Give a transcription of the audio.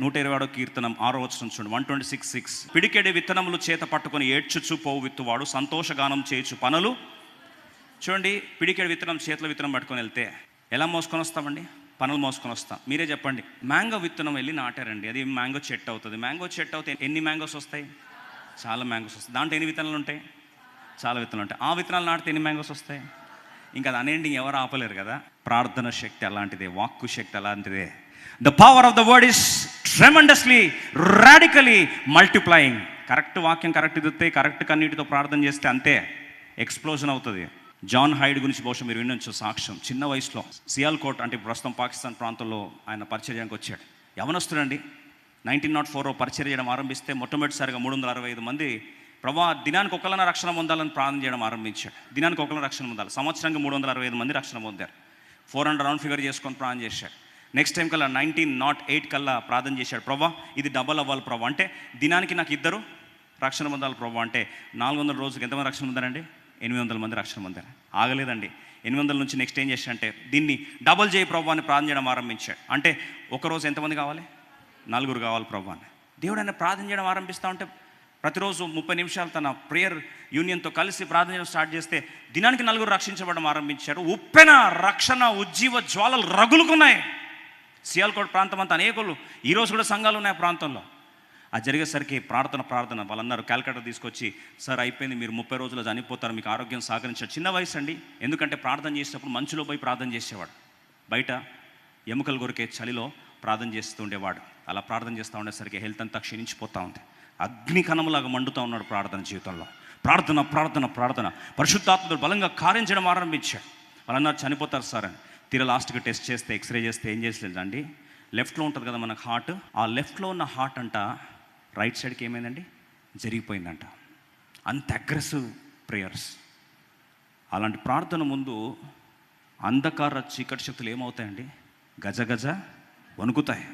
నూట ఇరవై ఆరో కీర్తనం ఆరో వచనం చూడండి. One twenty six six. పిడికెడి విత్తనములు చేత పట్టుకొని ఏడ్చుచు పోవు విత్తువాడు సంతోషగానం చేయొచ్చు పనులు. చూడండి పిడికెడి విత్తనం చేతిలో విత్తనం పట్టుకొని వెళ్తే ఎలా మోసుకొని వస్తామండి? పనులు మోసుకొని వస్తాం. మీరే చెప్పండి. మ్యాంగో విత్తనం వెళ్ళి నాటారండి. అది మ్యాంగో చెట్టు అవుతుంది. మ్యాంగో చెట్టు అవుతే ఎన్ని మ్యాంగోస్ వస్తాయి? చాలా మ్యాంగోస్ వస్తాయి. దాంట్లో ఎన్ని విత్తనాలు ఉంటాయి? చాలా విత్తనాలు ఉంటాయి. ఆ విత్తనాలు నాటితే ఎన్ని మ్యాంగోస్ వస్తాయి? ఇంకా అది అనేది ఎవరు ఆపలేరు కదా? ప్రార్థన శక్తి అలాంటిదే వాక్కు శక్తి అలాంటిదే. The power of the word is tremendously radically multiplying correct వాక్యం కరెక్ట్ ఇదితే కరెక్ట్ కన్నీటితో ప్రార్థన చేస్తే అంతే ఎక్స్ప్లోజన్ అవుతుంది. జాన్ హైడ్ గురించి బహుశా మీరు వినొచ్చు సాక్ష్యం. చిన్న వయసులో సియాల్కోట్ అంటే ప్రస్తుతం పాకిస్తాన్ ప్రాంతంలో ఆయన పరిచర్యానికి వచ్చాడు. యవనస్తుడండి నైన్టీన్ నాట్ ఫోర్ పరిచయం చేయడం ఆరంభిస్తే మొట్టమొదటిసారిగా మూడు వందల అరవై ఐదు మంది ప్రభా దినానికి ఒకళ్ళన రక్షణ పొందాలని ప్రార్థన చేయడం ఆరంభించాడు. దినానికి ఒకళ్ళన రక్షణ పొందాలి. సంవత్సరానికి మూడు వందల అరవై ఐదు మంది రక్షణ పొందారు. ఫోర్ హండ్రెడ్ రౌండ్ ఫిగర్ చేసుకొని ప్రార్థన చేశాడు. నెక్స్ట్ టైం కల్లా నైన్టీన్ నాట్ ఎయిట్ కల్లా ప్రార్థన చేశాడు. ప్రభా ఇది డబల్ అవ్వాలి ప్రభా అంటే దినానికి నాకు ఇద్దరు రక్షణ పొందాలి ప్రభా అంటే నాలుగు వందల రోజుకి ఎంతమంది రక్షణ పొందారండి? ఎనిమిది వందల మంది రక్షణ పొందారు. ఆగలేదండి. ఎనిమిది వందల నుంచి నెక్స్ట్ ఏం చేశాడంటే దీన్ని డబల్ చేయి ప్రభు అని ప్రార్థన చేయడం ఆరంభించాడు. అంటే ఒక రోజు ఎంతమంది కావాలి? నలుగురు కావాలి ప్రభు అని. దేవుడు ఆయన ప్రార్థన చేయడం ఆరంభిస్తూ ఉంటే ప్రతిరోజు ముప్పై నిమిషాలు తన ప్రేయర్ యూనియన్తో కలిసి ప్రార్థన చేయడం స్టార్ట్ చేస్తే దినానికి నలుగురు రక్షించబడడం ఆరంభించారు. ఉప్పెన రక్షణ ఉజ్జీవ జ్వాలలు రగులుకున్నాయి. సియాల్కోట్ ప్రాంతం అంతా అనేకులు. ఈరోజు కూడా సంఘాలు ఉన్నాయి ఆ ప్రాంతంలో. అది జరిగేసరికి ప్రార్థన ప్రార్థన. వాళ్ళందరూ క్యాల్కులేటర్ తీసుకొచ్చి సార్ అయిపోయింది మీరు ముప్పై రోజులు చనిపోతారు మీకు ఆరోగ్యం సహకరించారు చిన్న వయసు అండి. ఎందుకంటే ప్రార్థన చేసేటప్పుడు మంచులో పోయి ప్రార్థన చేసేవాడు. బయట ఎముకలు కొరికే చలిలో ప్రార్థన చేస్తూ ఉండేవాడు. అలా ప్రార్థన చేస్తూ ఉండేసరికి హెల్త్ అంతా క్షీణించిపోతూ ఉంది. అగ్ని కణములాగా మండుతూ ఉన్నాడు ప్రార్థన జీవితంలో. ప్రార్థన ప్రార్థన ప్రార్థన. పరిశుద్ధాత్మడు బలంగా కార్యం చేయడం ఆరంభించాడు. వాళ్ళన్నారు చనిపోతారు సార్ అని. తీరా లాస్ట్కి టెస్ట్ చేస్తే ఎక్స్రే చేస్తే ఏం చేసలేదండి లెఫ్ట్లో ఉంటుంది కదా మనకు హార్ట్. ఆ లెఫ్ట్లో ఉన్న హార్ట్ అంట రైట్ సైడ్కి ఏమైందండి? జరిగిపోయిందంట. అంత అగ్రెసివ్ ప్రేయర్స్. అలాంటి ప్రార్థన ముందు అంధకార చీకటి శక్తులు ఏమవుతాయండి? గజ గజ వణుకుతాయి.